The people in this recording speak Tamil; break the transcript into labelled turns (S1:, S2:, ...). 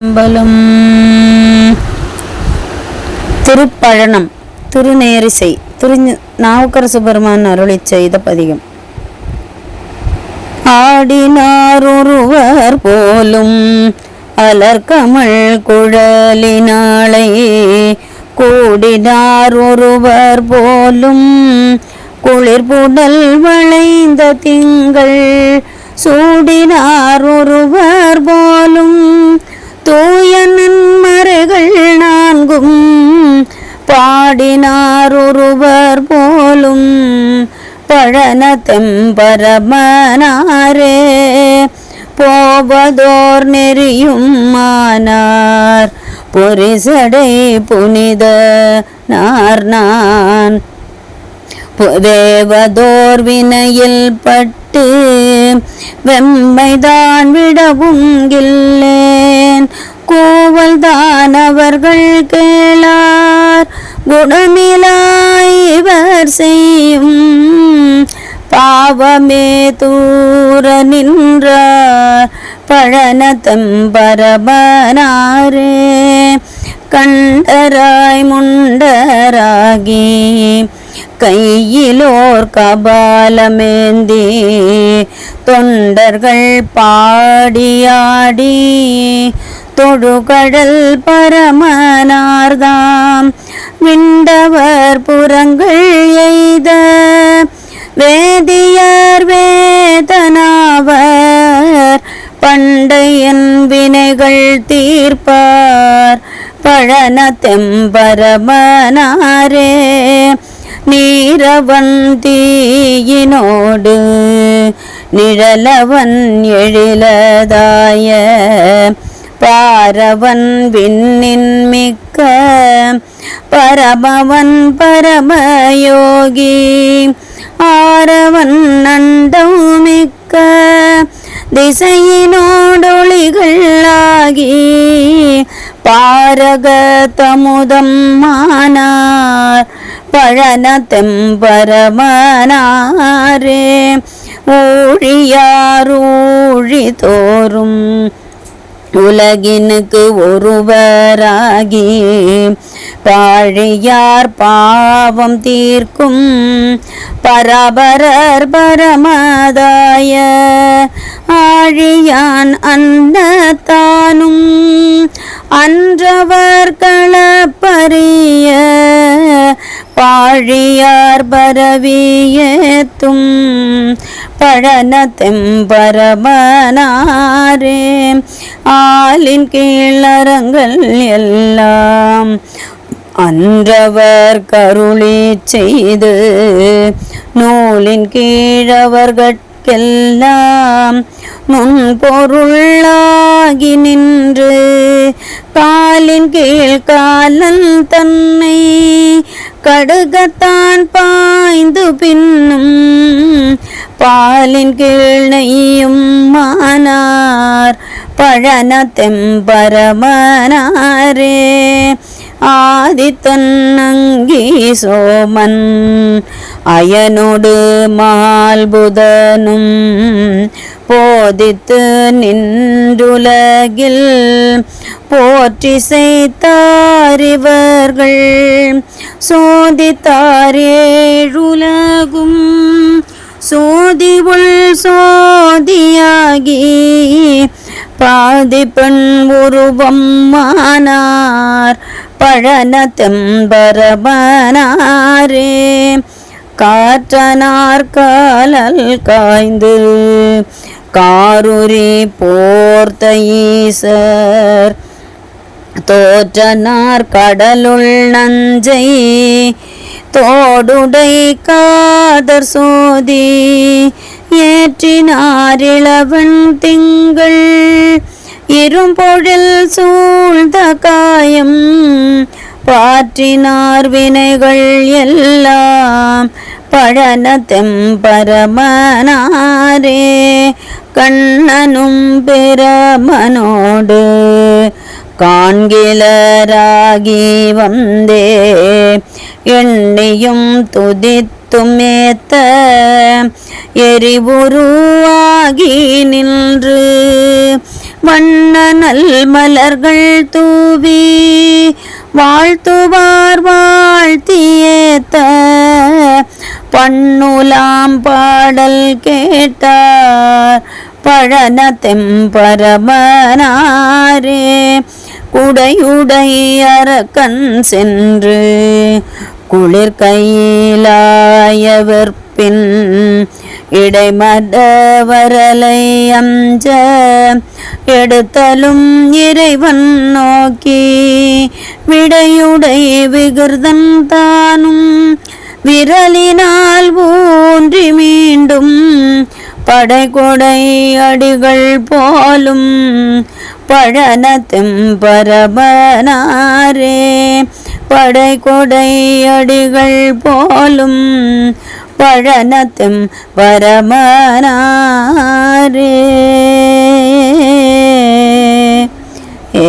S1: அம்பலம். திருப்பழனம் திருநேரிசை திரு நாவுக்கரசு பெருமான் அருளி செய்த பதிகம். ஆடினார் ஒருவர் போலும் அலர்கமள் குழலினாளை கூடினார் ஒருவர் போலும் குளிர்புடல் வளைந்த திங்கள் சூடினார் ஒருவர் போலும் தூய நன்மறைகள் நான்கும். பாடினார் ஒருவர் போலும் பழன தெம்பரமனாரே போவதோர் நெறியும் மானார். பொரிசடை புனித நார் நான். தேவதோர் வினையில் பட்டு வெம்மைதான் விடவும் இல்லேன் கோவல் கோவல்தான் அவர்கள் கேளார். குணமிலாய் இவர் செய்யும் பாவமே தூர நின்றார். பழனதம் பரபனாரே கண்டராய் முண்டராகி கையிலோர் கபாலமேந்தி தொண்டர்கள் பாடியாடி தொடுகடல் பரமனார்தாம். விண்டவர் புறங்கள் எய்த வேதியர் வேதனாவர். பண்டையன் வினைகள் தீர்ப்பார் பழன தெம்பரமனாரே நீரவன் தீயினோடு நிழலவன் எழிலதாய பாரவன் விண்ணின் மிக்க பரமவன் பரமயோகி ஆரவன் நண்டம் மிக்க திசையினோடொளிகளாகி பாரக தமுதம் மானார் பழன தெம்பரமனாரே ஊழியாரூழி தோறும் உலகினுக்கு ஒருவராகி பாழியார் பாவம் தீர்க்கும் பரபரர் பரமதாய ஆழியான் அன்னத்தானும் அன்றவர் களப்பரிய பாழியார் பரவியேத்தும் பழன தெம்பரமனாரே ஆலின் கீழறங்கள் எல்லாம் அன்றவர் கருளி செய்து நூலின் கீழவர்கட்கெல்லாம் முன்பொருளாகி நின்று காலின் கீழ் காலன் தன்னை கடுகத்தான் பாய்ந்து பின்னும் பாலின் கீழ் நெய்யும் மானார் பழன தெம்பரமனாரே ஆதித்தன்னங்கி சோமன் அயனோடு மால்புதனும் போதித்து நின்றுலகில் போற்றி செய்தாரிவர்கள் சோதித்தாரேழுலகும். சோதி உள் சோதியாகி பாதி பெண் உருவம் மானார். பழனத்தெம்பரபனாரே காற்றனார் காலல் காய்ந்து காருரி போர்த்த ஈசர். தோற்றனார் கடலுள் நஞ்சை தோடுடை காதர் சோதி ஏற்றினார் திங்கள் இரும்பொழில் சூழ்ந்த காயம் பாற்றினார் வினைகள் எல்லாம் பழன தெம்பரமனாரே கண்ணனும் பிரமனோடு காண்கிலராகி வந்தே. எண்ணியும் துதித்துமேத்த அனைத்துமேத்த எரிவுருவாகி நின்று. வண்ணனல் மலர்கள் தூவி வாழ்த்துவார் வாழ்த்தியேத்த பண்ணுலாம் பாடல் கேட்டார் பழன தெம்பரமனாரே குடையுடை அரக்கன் சென்று குளிர் கையிலாயவர் பின் இடைமடவரலை அஞ்ச எடுத்தலும் இறைவன் நோக்கி விடையுடை விகிருதன் தானும் விரலினால் ஊன்றி மீண்டும் படைகொடை அடிகள் போலும் பழனத்தும் பரபனாரே. படைகொடை அடிகள் போலும் பழனத்தும் பரமனாரே ஏ